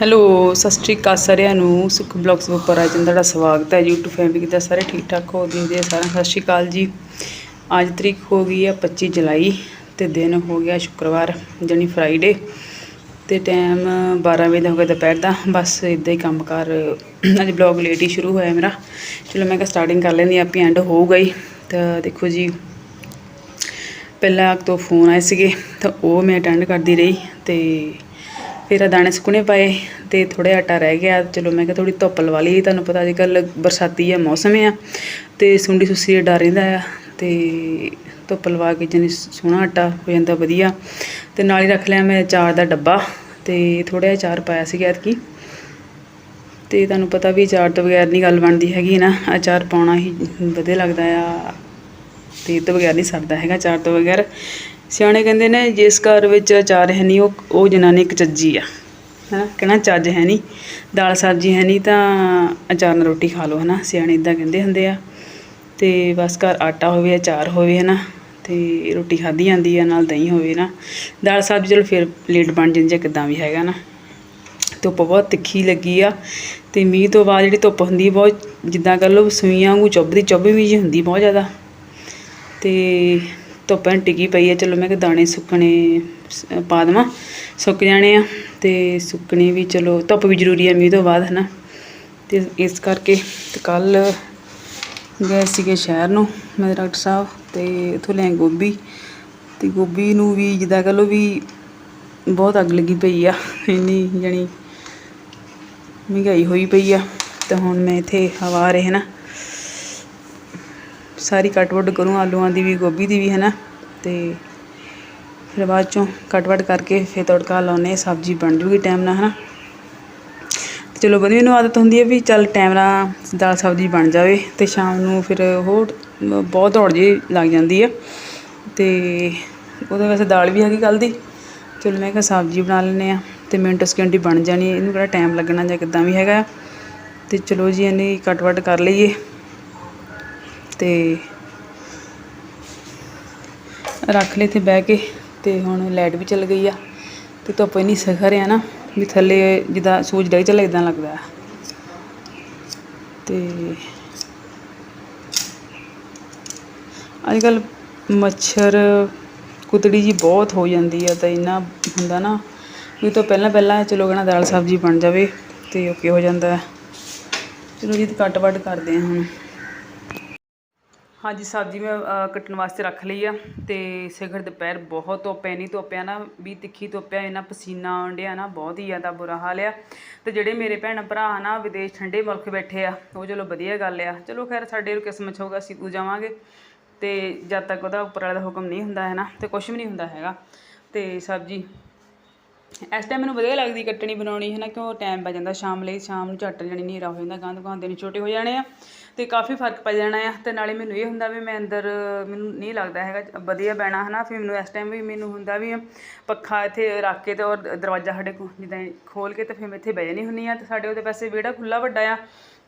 Hello, ਸਤਿ ਸ਼੍ਰੀ ਅਕਾਲ ਸਾਰਿਆਂ ਨੂੰ। ਸੁਖ ਬਲੌਗਸ ਉੱਪਰ ਅੱਜ ਤੁਹਾਡਾ ਸਵਾਗਤ ਹੈ। YouTube ਫੈਮਿਲੀ ਦਾ ਸਾਰੇ ਠੀਕ ਠਾਕ ਹੋ ਦਿੰਦੇ ਸਾਰਿਆਂ ਸਤਿ ਸ਼੍ਰੀ ਅਕਾਲ ਜੀ। ਅੱਜ ਤਰੀਕ ਹੋ ਗਈ ਹੈ 25 ਜੁਲਾਈ ਤੇ ਦਿਨ ਹੋ ਗਿਆ ਸ਼ੁੱਕਰਵਾਰ, ਜਾਣੀ ਫਰਾਈਡੇ ਤੇ ਟਾਈਮ 12 ਵਜੇ ਦਾ ਹੋ ਗਿਆ ਦੁਪਹਿਰ ਦਾ। ਬਸ ਇਦਾਂ ਹੀ ਕੰਮ ਕਰ ਅੱਜ ਬਲੌਗ ਲੇਟ ਹੀ ਸ਼ੁਰੂ ਹੋਇਆ ਮੇਰਾ। ਚਲੋ ਮੈਂ ਕਿਹਾ ਸਟਾਰਟਿੰਗ ਕਰ ਲੈਂਦੀ ਆਪੀ ਐਂਡ ਹੋਊਗਾ ਹੀ ਤਾਂ ਦੇਖੋ ਜੀ, ਪਹਿਲਾਂ ਤੋਂ ਫੋਨ ਆਏ ਸੀਗੇ ਤਾਂ ਉਹ ਮੈਂ ਅਟੈਂਡ ਕਰਦੀ ਰਹੀ ਤੇ ਫਿਰ ਆਹ ਦਾਣੇ ਸੁੱਕਣੇ ਪਏ ਤੇ ਥੋੜਾ ਆਟਾ ਰਹਿ ਗਿਆ। ਚਲੋ ਮੈਂ ਕਿਹਾ ਥੋੜੀ ਧੁੱਪ ਲਵਾ ਲਈ, ਤੁਹਾਨੂੰ ਪਤਾ ਅੱਜ ਕੱਲ ਬਰਸਾਤੀ ਆ ਮੌਸਮ ਆ ਤੇ ਸੁੰਡੀ ਸੁੱਸੀ ਦਾ ਡਰ ਰਹਿੰਦਾ ਆ ਤੇ ਧੁੱਪ ਲਵਾ ਕੇ ਜਨੀ ਸੋਹਣਾ ਆਟਾ ਹੋ ਜਾਂਦਾ ਵਧੀਆ। ਤੇ ਨਾਲ ਹੀ ਰੱਖ ਲਿਆ ਮੈਂ ਅਚਾਰ ਦਾ ਡੱਬਾ ਤੇ ਥੋੜਾ ਜਿਹਾ ਅਚਾਰ ਪਾਇਆ ਸੀ ਐਤਕੀ। ਤੇ ਤੁਹਾਨੂੰ ਪਤਾ ਵੀ ਅਚਾਰ ਤੋਂ ਬਗੈਰ ਨਹੀਂ ਗੱਲ ਬਣਦੀ ਹੈਗੀ ਨਾ, ਅਚਾਰ ਪਾਉਣਾ ਹੀ ਵਧੀਆ ਲੱਗਦਾ ਆ। ਤੇ ਇਹ ਤੋਂ ਬਗੈਰ ਨਹੀਂ ਸਰਦਾ ਹੈਗਾ ਅਚਾਰ ਤੋਂ ਬਗੈਰ। ਸਿਆਣੇ ਕਹਿੰਦੇ ਨੇ, ਜਿਸ ਘਰ ਵਿੱਚ ਅਚਾਰ ਹੈ ਨਹੀਂ, ਉਹ ਉਹ ਜਨਾਨੀ ਇੱਕ ਚੱਜੀ ਆ। ਹੈਨਾ ਕਹਿਣਾ ਚੱਜ ਹੈ ਨਹੀਂ, ਦਾਲ ਸਬਜ਼ੀ ਹੈ ਨਹੀਂ, ਤਾਂ ਅਚਾਰ ਨਾਲ ਰੋਟੀ ਖਾ ਲਓ, ਹੈਨਾ। ਸਿਆਣੇ ਇਦਾਂ ਕਹਿੰਦੇ ਹੁੰਦੇ ਆ। ਤੇ ਬਸ ਘਰ ਆਟਾ ਹੋਵੇ, ਅਚਾਰ ਹੋਵੇ, ਹੈਨਾ। ਤੇ ਰੋਟੀ ਖਾਧੀ ਜਾਂਦੀ ਆ, ਨਾਲ ਦਹੀਂ ਹੋਵੇ ਨਾ ਦਾਲ ਸਬਜ਼ੀ ਚਲੋ ਫਿਰ ਲੇਟ ਬਣ ਜਾਂਦੀ ਜਾਂ ਕਿਦਾਂ ਵੀ ਹੈਗਾ ਨਾ ਧੁੱਪ ਬਹੁਤ ਤਿੱਖੀ ਲੱਗੀ ਆ, ਤੇ ਮੀਂਹ ਤੋਂ ਬਾਅਦ ਜਿਹੜੀ ਧੁੱਪ ਹੁੰਦੀ ਬਹੁਤ ਜਿੱਦਾਂ ਕਹ ਲਓ ਸੂਈਆਂ ਵਾਂਗੂ ਚੁੱਭਦੀ, ਚੁੱਭਵੀਂ ਜਿਹੀ ਹੁੰਦੀ ਬਹੁਤ ਜ਼ਿਆਦਾ। ਤੇ ਧੁੱਪ ਟਿਕੀ ਪਈ ਹੈ ਚਲੋ ਮੈਂ ਕਿ ਦਾਣੇ ਸੁੱਕਣੇ ਪਾ ਦੇਵਾਂ। ਸੁੱਕ ਜਾਣੇ ਆ ਤੇ ਸੁੱਕਣੇ ਵੀ ਚਲੋ, ਧੁੱਪ ਵੀ ਜ਼ਰੂਰੀ ਹੈ ਮੀਂਹ ਤੋਂ ਬਾਅਦ, ਹਨਾ। ਤੇ ਇਸ ਕਰਕੇ ਤੇ ਕੱਲ ਗਏ ਸੀਗੇ ਸ਼ਹਿਰ ਨੂੰ ਮੇਰੇ ਡਾਕਟਰ ਸਾਹਿਬ ਤੇ ਉੱਥੋਂ ਲੈ ਗੋਭੀ। ਤੇ ਗੋਭੀ ਨੂੰ ਵੀ ਜਿੱਦਾਂ ਕਹ ਲਓ ਵੀ ਬਹੁਤ ਅੱਗ ਲੱਗੀ ਪਈ ਆ। ਇੰਨੀ ਜਾਣੀ ਮਹਿੰਗਾਈ ਹੋਈ ਪਈ ਆ। ਤੇ ਹੁਣ ਮੈਂ ਇੱਥੇ ਹਵਾ ਰਹੇ ਨਾ ਸਾਰੀ ਕੱਟ ਵੱਟ ਕਰੂੰ, ਆਲੂਆਂ ਦੀ ਵੀ, ਗੋਭੀ ਦੀ ਵੀ ਹੈ ਨਾ ਤੇ ਫਿਰ ਬਾਅਦ ਚੋਂ ਕੱਟ ਵੱਟ ਕਰਕੇ ਫਿਰ ਤੜਕਾ ਲਾਉਨੇ ਸਬਜ਼ੀ ਬਣ ਜੂਗੀ ਟਾਈਮ ਨਾਲ ਹੈ ਨਾ ਤੇ ਚਲੋ ਵਧੀਆ ਮੈਨੂੰ ਆਦਤ ਹੁੰਦੀ ਹੈ ਵੀ ਚੱਲ ਟਾਈਮ ਨਾਲ ਦਾਲ ਸਬਜ਼ੀ ਬਣ ਜਾਵੇ ਤੇ ਸ਼ਾਮ ਨੂੰ ਫਿਰ ਹੋਰ ਬਹੁਤ ਦੌੜ ਜੀ ਲੱਗ ਜਾਂਦੀ ਹੈ ਤੇ ਉਹਦੇ ਵੈਸੇ ਦਾਲ ਵੀ ਹੈਗੀ ਕੱਲ ਦੀ। ਚਲੋ ਮੈਂ ਕਿਹਾ ਸਬਜ਼ੀ ਬਣਾ ਲੈਂਦੇ ਆ ਤੇ ਮਿੰਟ ਸਕਿੰਟ ਹੀ ਬਣ ਜਾਣੀ ਇਹਨੂੰ ਕਿਹੜਾ ਟਾਈਮ ਲੱਗਣਾ ਜਾਂ ਕਿੱਦਾਂ ਵੀ ਹੈਗਾ। ਆ। ਤੇ ਚਲੋ ਜੀ ਇਹਨੇ ਕੱਟ ਵੱਢ ਕਰ ਲਈਏ। ਤੇ ਰੱਖ ਲਏ ਤੇ ਬਹਿ ਕੇ ਤੇ ਹੁਣ ਲਾਈਟ ਵੀ ਚੱਲ ਗਈ ਆ ਤੇ ਧੁੱਪ ਇੰਨੀ ਸਖਰ ਆ ਨਾ ਵੀ ਥੱਲੇ ਜਿੱਦਾਂ ਸੂਰਜ ਡਿੱਗ ਚੱਲ ਇਦਾਂ ਲੱਗਦਾ। ਆ ਤੇ ਅੱਜ ਕੱਲ ਮੱਛਰ, ਕੁਤੜੀ ਜੀ ਬਹੁਤ ਹੋ ਜਾਂਦੀ ਆ ਤਾਂ ਇੰਨਾ ਹੁੰਦਾ ਨਾ ਵੀ ਤੋਂ ਪਹਿਲਾਂ ਪਹਿਲਾਂ ਚਲੋ ਕਹਿਣਾ ਦਾਲ ਸਬਜ਼ੀ ਬਣ ਜਾਵੇ ਤੇ ਓਕੇ ਹੋ ਜਾਂਦਾ ਚਲੋ ਜੀ ਤੇ ਕੱਟ ਵੱਢ ਕਰਦੇ ਹਾਂ ਹੁਣ। ਹਾਂਜੀ, ਸਬਜ਼ੀ ਮੈਂ ਕੱਟਣ ਵਾਸਤੇ ਰੱਖ ਲਈ ਆ ਤੇ ਸਿਖਰ ਦੁਪਹਿਰ ਬਹੁਤ ਧੁੱਪ ਨਹੀਂ ਧੁੱਪ ਨਾ, ਵੀ ਤਿੱਖੀ ਧੁੱਪ ਇਹਨਾਂ ਪਸੀਨਾ ਆਉਣ ਡਿਆ ਨਾ, ਬਹੁਤ ਹੀ ਜ਼ਿਆਦਾ ਬੁਰਾ ਹਾਲ ਆ। ਤੇ ਜਿਹੜੇ ਮੇਰੇ ਭੈਣ ਭਰਾ ਨਾ ਵਿਦੇਸ਼ ਠੰਡੇ ਮੁਲਕ ਬੈਠੇ ਆ, ਉਹ ਚਲੋ ਵਧੀਆ ਗੱਲ ਆ। ਚਲੋ ਖੈਰ, ਸਾਡੇ ਨੂੰ ਕਿਸਮਤ 'ਚ ਅਸੀਂ ਤੂੰ ਜਾਵਾਂਗੇ ਤੇ ਜਦ ਤੱਕ ਉਹਦਾ ਉੱਪਰ ਵਾਲੇ ਦਾ ਹੁਕਮ ਨਹੀਂ ਹੁੰਦਾ ਹੈ ਨਾ, ਤੇ ਕੁਝ ਵੀ ਨਹੀਂ ਹੁੰਦਾ ਹੈਗਾ। ਤੇ ਸਬਜ਼ੀ, ਇਸ ਟਾਈਮ ਮੈਨੂੰ ਵਧੀਆ ਲੱਗਦੀ ਕੱਟਣੀ, ਬਣਾਉਣੀ, ਹੈ ਨਾ, ਕਿਉਂ ਟਾਈਮ ਪੈ ਜਾਂਦਾ। ਸ਼ਾਮ ਲਈ, ਸ਼ਾਮ ਨੂੰ ਝੱਟ ਜਾਣੀ, ਹਨੇਰਾ ਹੋ ਜਾਂਦਾ ਗੰਦ ਗਾਂਦ ਦੇਣੇ ਛੋਟੇ ਹੋ ਜਾਣੇ ਆ। ਤੇ ਕਾਫੀ ਫ਼ਰਕ ਪੈ ਜਾਣਾ ਆ ਤੇ ਨਾਲੇ ਮੈਨੂੰ ਇਹ ਹੁੰਦਾ ਵੀ ਮੈਂ ਅੰਦਰ, ਮੈਨੂੰ ਨਹੀਂ ਲੱਗਦਾ ਹੈਗਾ ਵਧੀਆ ਬੈਣਾ ਹਨਾ, ਫਿਰ ਮੈਨੂੰ ਇਸ ਟਾਈਮ ਵੀ ਮੈਨੂੰ ਹੁੰਦਾ ਵੀ ਪੱਖਾ ਇੱਥੇ ਰੱਖ ਕੇ ਤੇ ਔਰ ਦਰਵਾਜ਼ਾ ਸਾਡੇ ਕੋਲ ਜਿੱਦਾਂ ਖੋਲ ਕੇ ਤੇ ਫਿਰ ਮੈਂ ਇੱਥੇ ਬਹਿ ਜਾਣੀ ਹੁੰਨੀ ਆ ਤੇ ਸਾਡੇ ਉਹਦੇ ਪਾਸੇ ਵਿਹੜਾ ਖੁੱਲਾ ਵੱਡਾ ਆ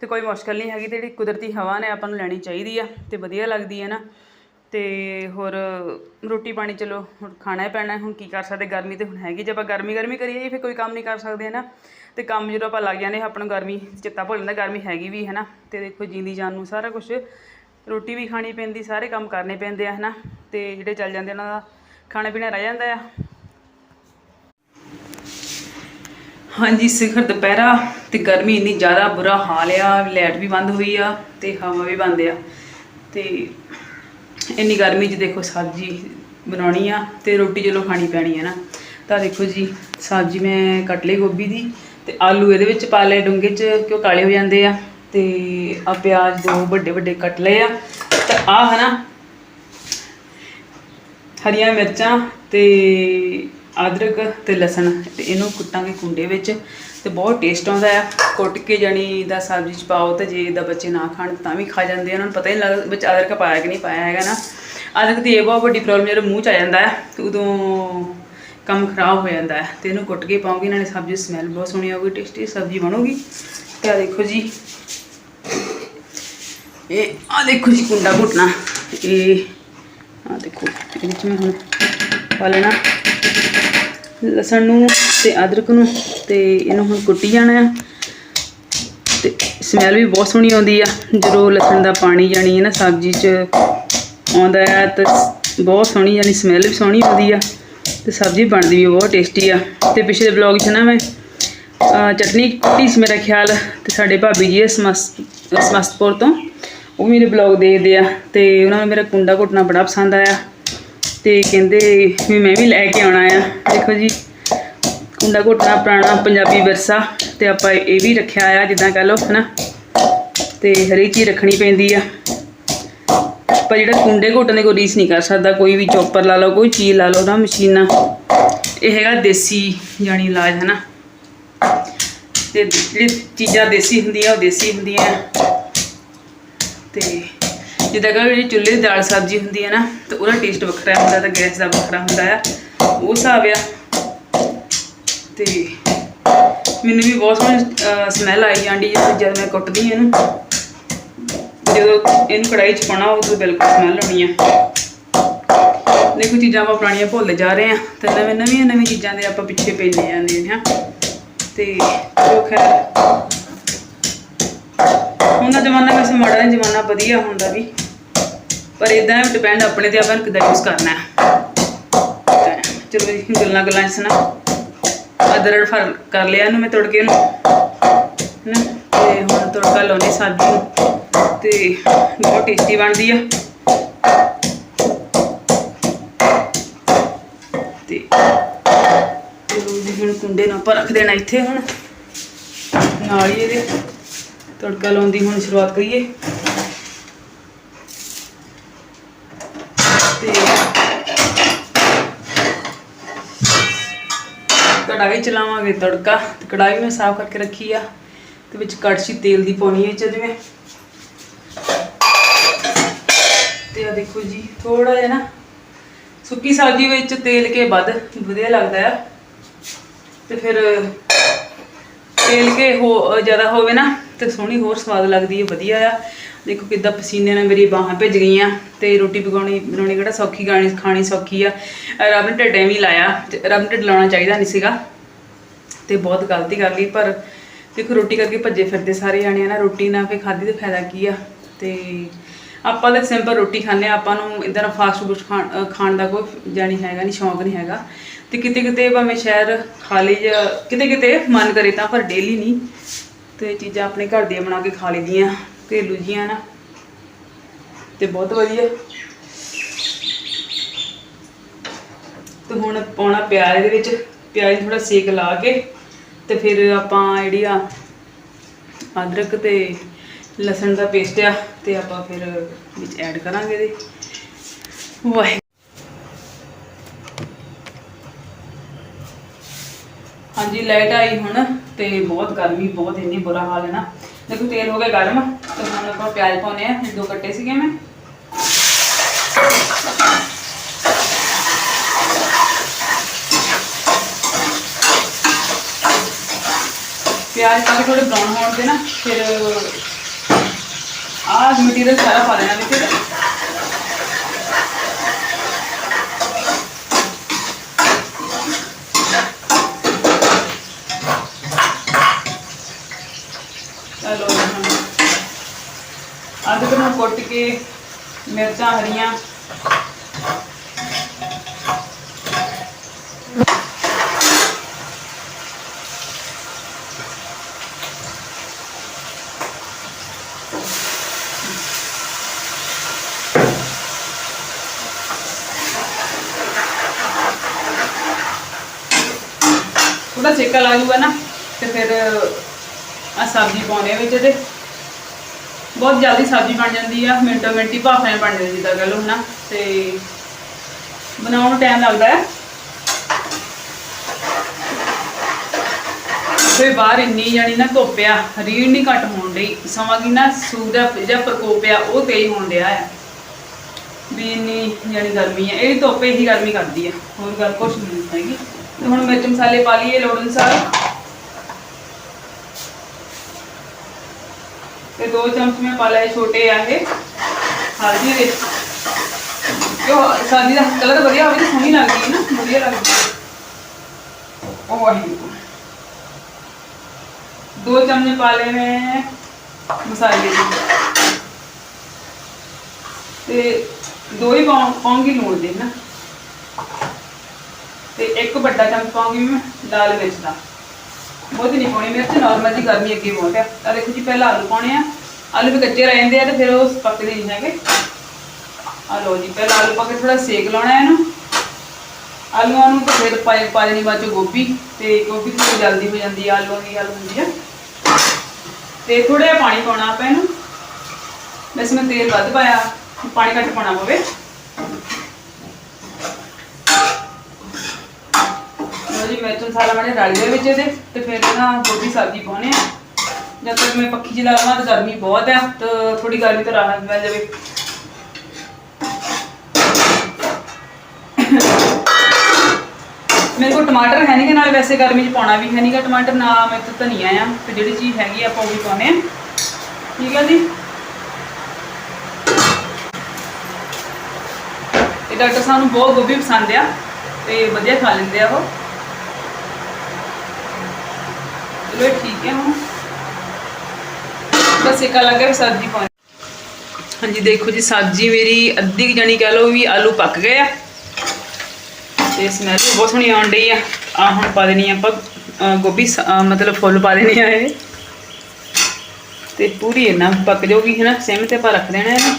ਤੇ ਕੋਈ ਮੁਸ਼ਕਲ ਨਹੀਂ ਹੈਗੀ ਤੇ ਜਿਹੜੀ ਕੁਦਰਤੀ ਹਵਾ ਨੇ ਆਪਾਂ ਨੂੰ ਲੈਣੀ ਚਾਹੀਦੀ ਆ ਤੇ ਵਧੀਆ ਲੱਗਦੀ ਹੈ ਨਾ। ਤੇ ਹੋਰ ਰੋਟੀ ਪਾਣੀ ਚਲੋ ਹੁਣ ਖਾਣਾ ਹੀ ਪੈਣਾ, ਹੁਣ ਕੀ ਕਰ ਸਕਦੇ, ਗਰਮੀ ਤੇ ਹੁਣ ਹੈਗੀ ਜੇ ਆਪਾਂ ਗਰਮੀ ਗਰਮੀ ਕਰੀਏ ਫਿਰ ਕੋਈ ਕੰਮ ਨਹੀਂ ਕਰ ਸਕਦੇ ਹੈ ਨਾ ਤੇ ਕੰਮ ਜਦੋਂ ਆਪਾਂ ਲੱਗ ਜਾਂਦੇ, ਆਪਾਂ ਨੂੰ ਗਰਮੀ, ਚਿੱਤਾ ਭੁੱਲ ਜਾਂਦਾ, ਗਰਮੀ ਹੈਗੀ ਵੀ ਹੈ ਨਾ ਤੇ ਦੇਖੋ, ਜੀਂਦੀ ਜਾਨ ਨੂੰ ਸਾਰਾ ਕੁਝ ਰੋਟੀ ਵੀ ਖਾਣੀ ਪੈਂਦੀ, ਸਾਰੇ ਕੰਮ ਕਰਨੇ ਪੈਂਦੇ ਆ ਹੈ ਨਾ ਤੇ ਜਿਹੜੇ ਚੱਲ ਜਾਂਦੇ, ਉਹਨਾਂ ਦਾ ਖਾਣਾ ਪੀਣਾ ਰਹਿ ਜਾਂਦਾ ਆ। ਹਾਂਜੀ, ਸਿਖਰ ਦੁਪਹਿਰਾ ਤੇ ਗਰਮੀ ਇੰਨੀ ਜ਼ਿਆਦਾ ਬੁਰਾ ਹਾਲ ਆ, ਲਾਈਟ ਵੀ ਬੰਦ ਹੋਈ ਆ ਤੇ ਹਵਾ ਵੀ ਬੰਦ ਆ। ਤੇ ਇੰਨੀ ਗਰਮੀ 'ਚ ਦੇਖੋ, ਸਬਜ਼ੀ ਬਣਾਉਣੀ ਆ ਤੇ ਰੋਟੀ ਚਲੋ ਖਾਣੀ ਪੈਣੀ ਹੈ ਨਾ। ਤਾਂ ਦੇਖੋ ਜੀ, ਸਬਜ਼ੀ ਮੈਂ ਕੱਟ ਲਈ ਗੋਭੀ ਦੀ ਤੇ ਆਲੂ ਇਹਦੇ ਵਿੱਚ ਪਾ ਲਏ, ਡੂੰਘੇ 'ਚ ਕਿਉਂ ਕਾਲੇ ਹੋ ਜਾਂਦੇ ਆ। ਤੇ ਆ ਪਿਆਜ਼ ਦੋ ਵੱਡੇ ਵੱਡੇ ਕੱਟ ਲਏ ਆ। ਤੇ ਆ ਹਨਾ, ਹਰੀਆਂ ਮਿਰਚਾਂ ਤੇ ਅਦਰਕ ਤੇ ਲਸਣ ਤੇ ਇਹਨੂੰ ਕੁੱਟਾਂਗੇ ਕੁੰਡੇ ਵਿੱਚ ਤੇ ਬਹੁਤ ਟੇਸਟ ਆਉਂਦਾ ਆ। ਕੁੱਟ ਕੇ ਜਾਣੀ ਦਾ ਸਬਜ਼ੀ ਚ ਪਾਓ ਤੇ ਜੇ ਦਾ ਬੱਚੇ ਨਾ ਖਾਣ ਤਾਂ ਵੀ ਖਾ ਜਾਂਦੇ ਆ। ਉਹਨਾਂ ਨੂੰ ਪਤਾ ਹੀ ਨਹੀਂ ਲੱਗਦਾ ਵਿੱਚ ਅਦਰਕ ਪਾਇਆ ਕਿ ਨਹੀਂ ਪਾਇਆ ਹੈਗਾ ਨਾ। ਅਦਰਕ ਦੀ ਇਹ ਬਹੁਤ ਵੱਡੀ ਪ੍ਰੋਬਲਮ ਜਦੋਂ ਮੂੰਹ ਚ ਆ ਜਾਂਦਾ ਹੈ ਤੇ ਉਦੋਂ ਕੰਮ ਖਰਾਬ ਹੋ ਜਾਂਦਾ ਹੈ ਤੇ ਇਹਨੂੰ ਕੁੱਟ ਕੇ ਪਾਉਂਗੀ, ਨਾਲੇ ਸਬਜ਼ੀ ਸਮੈਲ ਬਹੁਤ ਸੋਹਣੀ ਆਊਗੀ ਟੇਸਟੀ ਸਬਜ਼ੀ ਬਣੂਗੀ। ਤੇ ਆ ਦੇਖੋ ਜੀ, ਇਹ ਆ ਦੇਖੋ ਜੀ ਕੁੰਡਾ ਘੁੱਟਣਾ। ਇਹ ਆ ਦੇਖੋ, ਇਹਦੇ ਵਿੱਚ ਮੈਂ ਹੁਣ ਪਾ ਲੈਣਾ ਲਸਣ ਨੂੰ ਤੇ ਅਦਰਕ ਨੂੰ ਤੇ ਇਹਨੂੰ ਹੁਣ ਕੁੱਟੀ ਜਾਣਾ ਆ। ਤੇ ਸਮੈਲ ਵੀ ਬਹੁਤ ਸੋਹਣੀ ਆਉਂਦੀ ਆ, ਜਦੋਂ ਲਸਣ ਦਾ ਪਾਣੀ ਜਾਣੀ ਹੈ ਨਾ, ਸਬਜ਼ੀ 'ਚ ਆਉਂਦਾ ਆ ਤਾਂ ਬਹੁਤ ਸੋਹਣੀ ਜਾਨੀ ਸਮੈਲ ਵੀ ਸੋਹਣੀ ਆਉਂਦੀ ਆ। ਤੇ ਸਬਜ਼ੀ ਬਣਦੀ ਵੀ, ਬਹੁਤ ਟੇਸਟੀ ਆ। ਤੇ ਪਿਛਲੇ ਵਲੌਗ 'ਚ ਨਾ ਮੈਂ ਚਟਨੀ ਕੁੱਟੀ ਸੀ ਮੇਰਾ ਖਿਆਲ, ਤੇ ਸਾਡੇ ਭਾਬੀ ਜੀ ਇਸ ਸਮਸਤਪੁਰ ਤੋਂ, ਉਹ ਵੀ ਮੇਰੇ ਬਲੌਗ ਦੇਖਦੇ ਆ, ਤੇ ਉਹਨਾਂ ਨੂੰ ਮੇਰਾ ਕੁੰਡਾ ਘੁੱਟਣਾ ਬੜਾ ਪਸੰਦ ਆਇਆ। ਤੇ ਕਹਿੰਦੇ ਵੀ ਮੈਂ ਵੀ ਲੈ ਕੇ ਆਉਣਾ ਆ। ਦੇਖੋ ਜੀ, ਕੁੰਡਾ ਘੁੱਟਣਾ ਪੁਰਾਣਾ ਪੰਜਾਬੀ ਵਿਰਸਾ, ਤੇ ਆਪਾਂ ਇਹ ਵੀ ਰੱਖਿਆ ਆ, ਜਿੱਦਾਂ ਕਹ ਲਓ, ਹਨਾ। ਤੇ ਹਰੇਕ ਚੀਜ਼ ਰੱਖਣੀ ਪੈਂਦੀ ਆ। ਪਰ ਜਿਹੜਾ ਕੁੰਡੇ ਘੁੱਟਣ ਦੀ ਕੋਈ ਰੀਸ ਨਹੀਂ ਕਰ ਸਕਦਾ, ਕੋਈ ਵੀ ਚੋਪਰ ਲਾ ਲਓ, ਕੋਈ ਚੀਜ਼ ਲਾ ਲਓ ਨਾ ਮਸ਼ੀਨਾਂ ਇਹ ਹੈਗਾ ਦੇਸੀ ਜਾਣੀ ਇਲਾਜ ਹੈ ਨਾ ਤੇ ਜਿਹੜੀ ਚੀਜ਼ਾਂ ਦੇਸੀ ਹੁੰਦੀਆਂ, ਉਹ ਦੇਸੀ ਹੁੰਦੀਆਂ। ਤੇ ਜਿੱਦਾਂ ਕਿ ਜਿਹੜੀ ਚੁੱਲ੍ਹੇ ਦੀ ਦਾਲ ਸਬਜ਼ੀ ਹੁੰਦੀ ਹੈ ਨਾ, ਤੇ ਉਹਦਾ ਟੇਸਟ ਵੱਖਰਾ ਹੁੰਦਾ, ਤੇ ਗੈਸ ਦਾ ਵੱਖਰਾ ਹੁੰਦਾ ਆ। ਉਹ ਹਿਸਾਬ ਆ। ਤੇ ਮੈਨੂੰ ਵੀ ਬਹੁਤ ਸੋਹਣੀ ਸਮੈਲ ਆਈ ਜਾਂਦੀ ਹੈ ਜਦ ਮੈਂ ਕੁੱਟਦੀ ਹਾਂ ਇਹਨੂੰ। ਜਦੋਂ ਇਹਨੂੰ ਕੜਾਈ 'ਚ ਪਾਉਣਾ ਉਦੋਂ ਬਿਲਕੁਲ ਸਮੈਲ ਆਉਣੀ ਆ। ਦੇਖੋ ਚੀਜ਼ਾਂ ਆਪਾਂ ਪੁਰਾਣੀਆਂ ਭੁੱਲ ਜਾ ਰਹੇ ਆ, ਤੇ ਨਵੇਂ ਨਵੀਆਂ ਨਵੀਆਂ ਚੀਜ਼ਾਂ ਦੇ ਆਪਾਂ ਪਿੱਛੇ ਪੈਂਦੇ ਜਾਂਦੇ ਹਾਂ। ਤੇ ਜੋ ਖੈਰ ਹੁਣ ਦਾ ਜ਼ਮਾਨਾ ਵੈਸੇ ਮਾੜਾ ਜ਼ਮਾਨਾ ਵਧੀਆ ਹੁੰਦਾ ਵੀ, ਪਰ ਇਦਾਂ ਡਿਪੈਂਡ ਆਪਣੇ ਤੇ ਆਪਾਂ ਨੂੰ ਕਿੱਦਾਂ ਯੂਜ਼ ਕਰਨਾ ਹੈ। ਚਲੋ ਜੀ, ਗੱਲਾਂ ਗੱਲਾਂ 'ਚ ਨਾ ਅਦਰੜ ਫਰ ਕਰ ਲਿਆ ਇਹਨੂੰ ਮੈਂ ਤੜਕੇ ਨੂੰ ਹਨਾ ਤੇ ਹੁਣ ਤੜਕਾ ਲਾਉਣੀ ਸਬਜ਼ੀ ਨੂੰ। ਤੇ ਬਹੁਤ ਟੇਸਟੀ ਬਣਦੀ ਆ। ਤੇ ਚਲੋ ਜੀ, ਹੁਣ ਕੁੰਡੇ ਨੂੰ ਆਪਾਂ ਰੱਖ ਦੇਣਾ ਇੱਥੇ ਹੁਣ। ਨਾਲ ਹੀ ਇਹਦੇ ਤੜਕਾ ਲਾਉਣ ਦੀ ਹੁਣ ਸ਼ੁਰੂਆਤ ਕਰੀਏ। ਤੇ ਕੜਾਹੀ ਚਲਾਵਾਂਗੇ ਤੜਕਾ। ਤੇ ਕੜਾਹੀ ਮੈਂ ਸਾਫ਼ ਕਰਕੇ ਰੱਖੀ ਆ। ਤੇ ਵਿੱਚ ਕੜਛੀ ਤੇਲ ਦੀ ਪਾਉਣੀ ਹੈ ਚ ਜਿਵੇਂ ਤੇ ਆ, ਦੇਖੋ ਜੀ ਥੋੜਾ ਜਿਹਾ ਨਾ ਸੁੱਕੀ ਸਬਜ਼ੀ ਵਿੱਚ ਤੇਲ ਕੇ ਵੱਧ ਵਧੀਆ ਲੱਗਦਾ ਆ। ਤੇ ਫਿਰ ਤੇਲ ਕੇ ਹੋ, ਜ਼ਿਆਦਾ ਹੋਵੇ ਨਾ, ਤੇ ਸੋਹਣੀ ਹੋਰ ਸਵਾਦ ਲੱਗਦੀ ਹੈ ਵਧੀਆ ਆ। ਦੇਖੋ ਕਿੱਦਾਂ ਪਸੀਨੇ ਨਾਲ ਮੇਰੀ ਬਾਹਾਂ ਭਿੱਜ ਗਈਆਂ, ਤੇ ਰੋਟੀ ਪਕਾਉਣੀ, ਬਣਾਉਣੀ ਕਿਹੜਾ ਸੌਖੀ ਗਾਣੀ ਖਾਣੀ ਸੌਖੀ ਆ। ਰੱਬ ਨੇ ਢਿੱਡੇ ਵੀ ਲਾਇਆ, ਤੇ ਰੱਬ ਨੇ ਢਿੱਡ ਲਾਉਣਾ ਚਾਹੀਦਾ ਨਹੀਂ ਸੀਗਾ। ਤੇ ਬਹੁਤ ਗਲਤੀ ਕਰ ਲਈ, ਪਰ ਦੇਖੋ ਰੋਟੀ ਕਰਕੇ ਭੱਜੇ ਫਿਰਦੇ ਸਾਰੇ ਜਾਣੇ ਆ ਨਾ, ਰੋਟੀ ਨਾ ਫੇ ਖਾਧੀ ਤੇ ਫਾਇਦਾ ਕੀ ਆ। ਤੇ ਆਪਾਂ ਤਾਂ ਸਿੰਪਲ ਰੋਟੀ ਖਾਂਦੇ ਆ ਆਪਾਂ ਨੂੰ ਇਦਾਂ ਫਾਸਟ ਫੂਡ ਖਾਣ ਖਾਣ ਦਾ ਕੋਈ ਜਾਣੀ ਹੈਗਾ ਨਹੀਂ ਸ਼ੌਂਕ ਨਹੀਂ ਹੈਗਾ। ਤੇ ਕਿਤੇ ਕਿਤੇ ਭਾਵੇਂ ਸ਼ਹਿਰ ਖਾ ਲਈ ਜਾਂ ਕਿਤੇ ਕਿਤੇ ਮਨ ਕਰੇ ਤਾਂ, ਪਰ ਡੇਲੀ ਨਹੀਂ ਤੇ ਚੀਜ਼ਾਂ ਆਪਣੇ ਘਰ ਦੀਆਂ ਬਣਾ ਕੇ ਖਾ ਲਈਦੀਆਂ, ਘਰੇਲੂ ਜੀਆਂ ਨਾ। ਤੇ ਬਹੁਤ ਵਧੀਆ। ਤੇ ਹੁਣ ਪਾਉਣਾ ਪਿਆਜ਼ ਦੇ ਵਿੱਚ, ਪਿਆਜ਼ ਥੋੜਾ ਸੇਕ ਲਾ ਕੇ, ਤੇ ਫਿਰ ਆਪਾਂ ਜਿਹੜੀ ਆ ਅਦਰਕ ਤੇ ਲਸਣ ਦਾ ਪੇਸਟ ਆ ਤੇ ਆਪਾਂ ਫਿਰ ਵਿੱਚ ਐਡ ਕਰਾਂਗੇ ਇਹਦੇ। ਵਾਹਿ ਹਾਂਜੀ ਲਾਈਟ ਆਈ ਹੁਣ ਤੇ ਬਹੁਤ ਗਰਮੀ, ਬਹੁਤ ਇੰਨੀ ਬੁਰਾ ਹਾਲ ਹੈ ਨਾ। ਦੇਖੋ, ਤੇਲ ਹੋ ਗਿਆ ਗਰਮ, ਤੇ ਹੁਣ ਆਪਾਂ ਪਿਆਜ਼ ਪਾਉਨੇ ਆ ਦੋ ਕੱਟੇ ਸੀਗੇ ਮੈਂ। ਪਿਆਜ਼ ਪਾ ਕੇ ਥੋੜੇ ਬਰਾਊਨ ਹੋਣ ਦੇ ਨਾ, ਫਿਰ ਆਹ ਮਟੀਰੀਅਲ ਸਾਰਾ ਪਾ ਦੇਣਾ ਵਿੱਚ ਚਲੋ ਹੁਣ ਅਦਰਕ ਨੂੰ ਕੁੱਟ ਕੇ ਮਿਰਚਾਂ ਹਰੀਆਂ ਥੋੜਾ ਸੇਕਾ ਲਾ ਜੂਗਾ ਨਾ, ਤੇ ਫਿਰ ਆ ਸਬਜ਼ੀ ਪਾਉਣੇ ਵਿੱਚ ਇਹਦੇ ਬਹੁਤ ਜਲਦੀ ਸਬਜ਼ੀ ਬਣ ਜਾਂਦੀ ਆ, ਮਿੰਟੋ ਮਿੰਟੀ ਭਾਫਾਂ ਬਣ ਜਾਂਦੀ ਜਿੱਦਾਂ ਕਹ ਲਓ ਨਾ ਤੇ ਬਣਾਉਣ ਨੂੰ ਟਾਈਮ ਲੱਗਦਾ ਹੈ ਤੇ ਬਾਹਰ ਇੰਨੀ ਜਾਣੀ ਨਾ ਧੁੱਪ ਆ, ਰੀੜ ਨਹੀਂ ਘਟ ਹੋਣ ਡਈ। ਸਮਾਂ ਕੀ ਨਾ ਸੂਰ ਦਾ ਜਿਹੜਾ ਪ੍ਰਕੋਪ ਆ, ਉਹ ਤੇਜ਼ ਹੋਣ ਰਿਹਾ ਆ। ਵੀ ਇੰਨੀ ਜਾਣੀ ਗਰਮੀ ਆ, ਇਹ ਧੁੱਪ, ਇਹੀ ਗਰਮੀ ਕਰਦੀ ਆ। ਹੋਰ ਗੱਲ ਕੁਛ ਨਹੀਂ ਹੈਗੀ। ਹੁਣ ਮਿਰਚ ਮਸਾਲੇ ਪਾ ਲਈਏ, ਲੋੜ ਅਨੁਸਾਰ। ਤੇ 2 ਚਮਚ ਮੈਂ ਪਾ ਲਏ ਛੋਟੇ ਆਹੇ ਹਲਦੀ ਦੇ ਜੋ ਸਾਡੀ ਦਾ ਕਲਰ ਵਧੀਆ ਹੋਵੇ ਤਾਂ ਸੋਹਣੀ ਲੱਗਦੀ ਹੈ ਨਾ, ਵਧੀਆ ਲੱਗਦੀ ਹੈ। ਉਹ ਆਹੀ। ਦੋ ਚਮਚ ਪਾ ਲਏ ਮੈਂ ਮਸਾਲੇ ਦੇ। ਤੇ ਦੋ ਹੀ ਪਾਉਂਗੀ ਨੂਣ ਦੇ ਨਾ। ਤੇ ਇੱਕ ਵੱਡਾ ਚਮਚ ਪਾਉਂਗੀ ਮੈਂ ਲਾਲ ਮਿਰਚ ਦਾ। ਬਹੁਤ ਨਹੀਂ ਪਾਉਣੀ ਮਿਰਚ ਨਾਰਮਲ ਜੀ ਗਰਮੀ ਅੱਗੇ ਬਹੁਤ ਆ। ਆ ਦੇਖੋ ਜੀ, ਪਹਿਲਾਂ ਆਲੂ ਪਾਉਣੇ ਆ। ਆਲੂ ਵੀ ਕੱਚੇ ਰਹਿ ਆ ਤੇ ਫਿਰ ਉਹ ਪੱਕਦੇ ਨਹੀਂ ਹੈਗੇ। ਆ ਲਓ ਜੀ, ਪਹਿਲਾਂ ਆਲੂ ਪਾ ਕੇ ਥੋੜਾ ਸੇਕ ਲਾਉਣਾ ਇਹਨੂੰ। ਆਲੂਆਂ ਨੂੰ ਤਾਂ ਫਿਰ ਪਾ ਪਾ ਦੇਣੀ ਬਾਅਦ ਚੋਂ ਗੋਭੀ ਤੇ ਗੋਭੀ ਥੋੜੀ ਜਲਦੀ ਹੋ ਜਾਂਦੀ ਆ, ਆਲੂਆਂ ਦੀ ਗੱਲ ਹੁੰਦੀ ਆ। ਤੇ ਥੋੜਾ ਜਿਹਾ ਪਾਣੀ ਪਾਉਣਾ ਆਪਾਂ ਇਹਨੂੰ। ਵੈਸੇ ਮੈਂ ਤੇਲ ਵੱਧ ਪਾਇਆ ਪਾਣੀ ਘੱਟ ਪਾਉਣਾ ਪਵੇ। ਜੀ ਮਿਰਚ ਮਸਾਲਾ ਮਾੜੇ ਰਲ ਵਿੱਚ ਇਹਦੇ ਤੇ ਫਿਰ ਨਾ ਗੋਭੀ ਸਬਜ਼ੀ ਪਾਉਣੇ ਆ। ਜਦ ਤੱਕ ਮੈਂ ਪੱਖੀ ਚ ਲਾਵਾਂ ਤਾਂ ਗਰਮੀ ਬਹੁਤ ਆ, ਤਾਂ ਥੋੜੀ ਗਰਮੀ ਤੋਂ ਰਾਹਤ ਮਿਲ ਜਾਵੇ। ਮੇਰੇ ਕੋਲ ਟਮਾਟਰ ਹੈ ਨਹੀਂ ਨਾਲ ਵੈਸੇ ਗਰਮੀ ਚ ਪਾਉਣਾ ਵੀ ਹੈ ਨਹੀਂਗਾ ਟਮਾਟਰ ਨਾ ਮੇਰੇ ਤੋਂ ਧਨੀਆ ਆ, ਤੇ ਜਿਹੜੀ ਚੀਜ਼ ਹੈਗੀ ਆ ਆਪਾਂ ਉਹ ਵੀ ਪਾਉਣੇ ਆ। ਠੀਕ ਹੈ ਜੀ? ਇਹ ਡਾਕਟਰ ਸਾਹਿਬ ਬਹੁਤ ਗੋਭੀ ਪਸੰਦ ਆ, ਤੇ ਵਧੀਆ ਖਾ ਲੈਂਦੇ ਆ ਉਹ। ਚਲੋ ਠੀਕ ਹੈ। ਹੁਣ ਬਸ ਇੱਕ ਲੱਗਾ ਵੀ ਸਬਜ਼ੀ ਪਾਉਣੀ। ਹਾਂਜੀ, ਦੇਖੋ ਜੀ, ਸਬਜ਼ੀ ਮੇਰੀ ਅੱਧੀ ਕੁ ਜਾਣੀ ਕਹਿ ਲਓ ਵੀ ਆਲੂ ਪੱਕ ਗਏ ਆ। ਤੇ ਸਮੈਲ ਵੀ ਬਹੁਤ ਸੋਹਣੀ ਆਉਣ ਡਈ ਆ। ਆ ਹੁਣ ਪਾ ਦੇਣੀ ਆਪਾਂ ਗੋਭੀ ਮਤਲਬ ਫੁੱਲ ਪਾ ਦੇਣੇ ਆ ਇਹ। ਤੇ ਪੂਰੀ ਇਹਨਾਂ ਪੱਕ ਜਾਊਗੀ ਹੈ ਨਾ ਸਿਮ ਤੇ ਆਪਾਂ ਰੱਖ ਦੇਣਾ ਇਹਨੂੰ।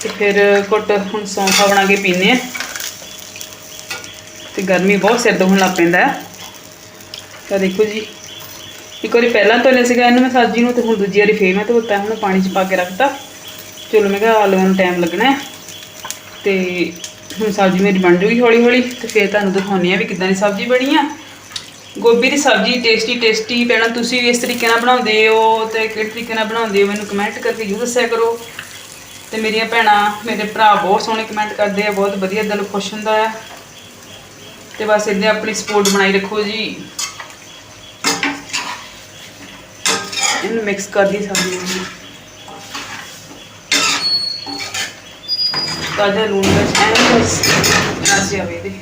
ਤੇ ਫਿਰ ਘੁੱਟ ਹੁਣ ਸੌਂਫਾ ਬਣਾ ਕੇ ਪੀਨੇ ਆ। ਤੇ ਗਰਮੀ ਬਹੁਤ ਸਿਰ ਦੁਖਣ ਲੱਗ ਪੈਂਦਾ। ਆ ਤਾਂ ਦੇਖੋ ਜੀ ਇੱਕ ਵਾਰੀ ਪਹਿਲਾਂ ਧੋਲਿਆ ਸੀਗਾ ਇਹਨੂੰ ਮੈਂ ਸਬਜ਼ੀ ਨੂੰ ਤੇ ਹੁਣ ਦੂਜੀ ਵਾਰੀ ਫੇਰ ਮੈਂ ਧੋਤਾ ਹੁਣ ਪਾਣੀ 'ਚ ਪਾ ਕੇ ਰੱਖਤਾ। ਚਲੋ ਮੈਂ ਕਿਹਾ ਆਲੂਆਂ ਨੂੰ ਟਾਈਮ ਲੱਗਣਾ ਹੈ। ਤੇ ਹੁਣ ਸਬਜ਼ੀ ਮੇਰੀ ਬਣ ਜੂਗੀ ਹੌਲੀ ਹੌਲੀ, ਤੇ ਫੇਰ ਤੁਹਾਨੂੰ ਦਿਖਾਉਣੀ ਆ ਵੀ ਕਿੱਦਾਂ ਦੀ ਸਬਜ਼ੀ ਬਣੀ ਆ। ਗੋਭੀ ਦੀ ਸਬਜ਼ੀ ਟੇਸਟੀ ਟੇਸਟੀ ਪੈਣਾ ਤੁਸੀਂ ਵੀ ਇਸ ਤਰੀਕੇ ਨਾਲ ਬਣਾਉਂਦੇ ਹੋ ਤੇ ਕਿਹੜੇ ਤਰੀਕੇ ਨਾਲ ਬਣਾਉਂਦੇ ਹੋ, ਮੈਨੂੰ ਕਮੈਂਟ ਕਰਕੇ ਜ਼ਰੂਰ ਦੱਸਿਆ ਕਰੋ। ਤੇ ਮੇਰੀਆਂ ਭੈਣਾਂ, ਮੇਰੇ ਭਰਾ ਬਹੁਤ ਸੋਹਣੇ ਕਮੈਂਟ ਕਰਦੇ ਆ, ਬਹੁਤ ਵਧੀਆ ਦਿਲ ਖੁਸ਼ ਹੁੰਦਾ ਆ। ਤੇ ਬਸ ਇੱਦਾਂ ਆਪਣੀ ਸਪੋਰਟ ਬਣਾਈ ਰੱਖੋ ਜੀ। ਇਹਨੂੰ ਮਿਕਸ ਕਰ ਦੀ ਸਬਜ਼ੀ ਨੂੰ। ਤਾਜ਼ਾ ਲੂਣ ਮਿਰਚ ਐਨ ਬਸ ਰਾਸੀ ਆਵੇ ਦੇ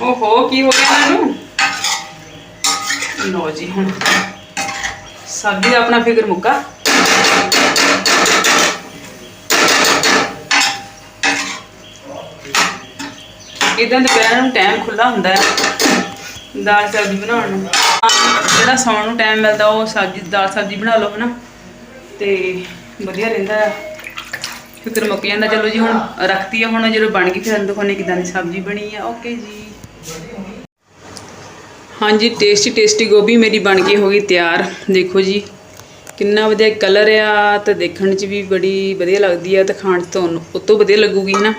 ਓਹੋ, ਕੀ ਹੋ ਗਿਆ ਮੈਨੂੰ ਲੋ ਜੀ ਹੁਣ। ਸਬਜ਼ੀ ਦਾ ਆਪਣਾ ਫਿਕਰ ਮੁੱਕਾ। ਇਦਾਂ ਦੁਪਹਿਰ ਨੂੰ ਟਾਈਮ ਖੁੱਲਾ ਹੁੰਦਾ ਹੈ? ਦਾਲ ਸਬਜ਼ੀ ਬਣਾਉਣ ਨੂੰ। ਜਿਹੜਾ ਸੌਣ ਨੂੰ ਟਾਈਮ ਮਿਲਦਾ, ਉਹ ਸਬਜ਼ੀ, ਦਾਲ ਸਬਜ਼ੀ ਬਣਾ ਲਓ ਹਨਾ। ਤੇ ਵਧੀਆ ਰਹਿੰਦਾ ਆ। ਫਿਕਰ ਮੁੱਕ ਜਾਂਦਾ, ਚਲੋ ਜੀ ਹੁਣ ਰੱਖਤੀ ਆ, ਹੁਣ ਜਦੋਂ ਬਣ ਗਈ, ਫਿਰ ਅੰਦਰ ਕੋਨੇ ਕਿਦਾਂ ਦੀ ਸਬਜ਼ੀ ਬਣੀ ਆ। ਓਕੇ ਜੀ। ਹਾਂਜੀ ਟੇਸਟੀ ਟੇਸਟੀ ਗੋਭੀ ਮੇਰੀ ਬਣ ਕੇ ਹੋ ਗਈ ਤਿਆਰ। ਦੇਖੋ ਜੀ, ਕਿੰਨਾ ਵਧੀਆ ਕਲਰ ਆ, ਤੇ ਦੇਖਣ 'ਚ ਵੀ ਬੜੀ ਵਧੀਆ ਲੱਗਦੀ ਆ, ਤੇ ਖਾਣ 'ਚ ਤੁਹਾਨੂੰ ਉਹ ਤੋਂ ਵਧੀਆ ਲੱਗੂਗੀ ਨਾ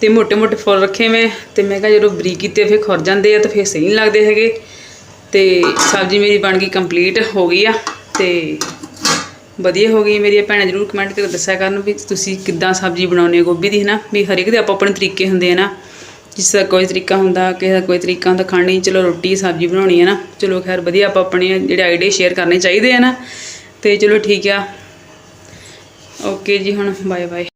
ਤੇ ਮੋਟੇ ਮੋਟੇ ਫੁੱਲ ਰੱਖੇ ਮੈਂ ਤੇ ਮੈਂ ਕਿਹਾ ਜਦੋਂ ਬਰੀਕ ਕੀਤੇ ਫਿਰ ਖੁਰ ਜਾਂਦੇ ਆ ਤੇ ਫਿਰ ਸਹੀ ਨਹੀਂ ਲੱਗਦੇ ਹੈਗੇ। ਤੇ ਸਬਜ਼ੀ ਮੇਰੀ ਬਣ ਗਈ ਕੰਪਲੀਟ ਹੋ ਗਈ ਆ ਤੇ ਵਧੀਆ ਹੋ ਗਈ ਮੇਰੀ। ਭੈਣਾਂ ਜਰੂਰ ਕਮੈਂਟ ਕਰਕੇ ਦੱਸਿਆ ਕਰਨ ਵੀ ਤੁਸੀਂ ਕਿੱਦਾਂ ਸਬਜ਼ੀ ਬਣਾਉਂਦੇ ਹੋ ਗੋਭੀ ਦੀ, ਹਨਾ? ਵੀ ਹਰੇਕ ਦੇ ਆਪੋ ਆਪਣੇ ਤਰੀਕੇ ਹੁੰਦੇ ਆ ਨਾ। ਜਿਸ ਦਾ ਕੋਈ ਤਰੀਕਾ ਹੁੰਦਾ, ਕਿਸੇ ਦਾ ਕੋਈ ਤਰੀਕਾ ਹੁੰਦਾ, ਖਾਣੀ, ਚਲੋ ਰੋਟੀ, ਸਬਜ਼ੀ ਬਣਾਉਣੀ ਹੈ ਨਾ। ਚਲੋ ਖੈਰ ਵਧੀਆ ਆਪਾਂ ਆਪਣੇ ਜਿਹੜੇ ਆਈਡੀਆ ਸ਼ੇਅਰ ਕਰਨੇ ਚਾਹੀਦੇ ਆ ਨਾ। ਤੇ ਚਲੋ ਠੀਕ ਆ। ਓਕੇ ਜੀ ਹੁਣ ਬਾਏ ਬਾਏ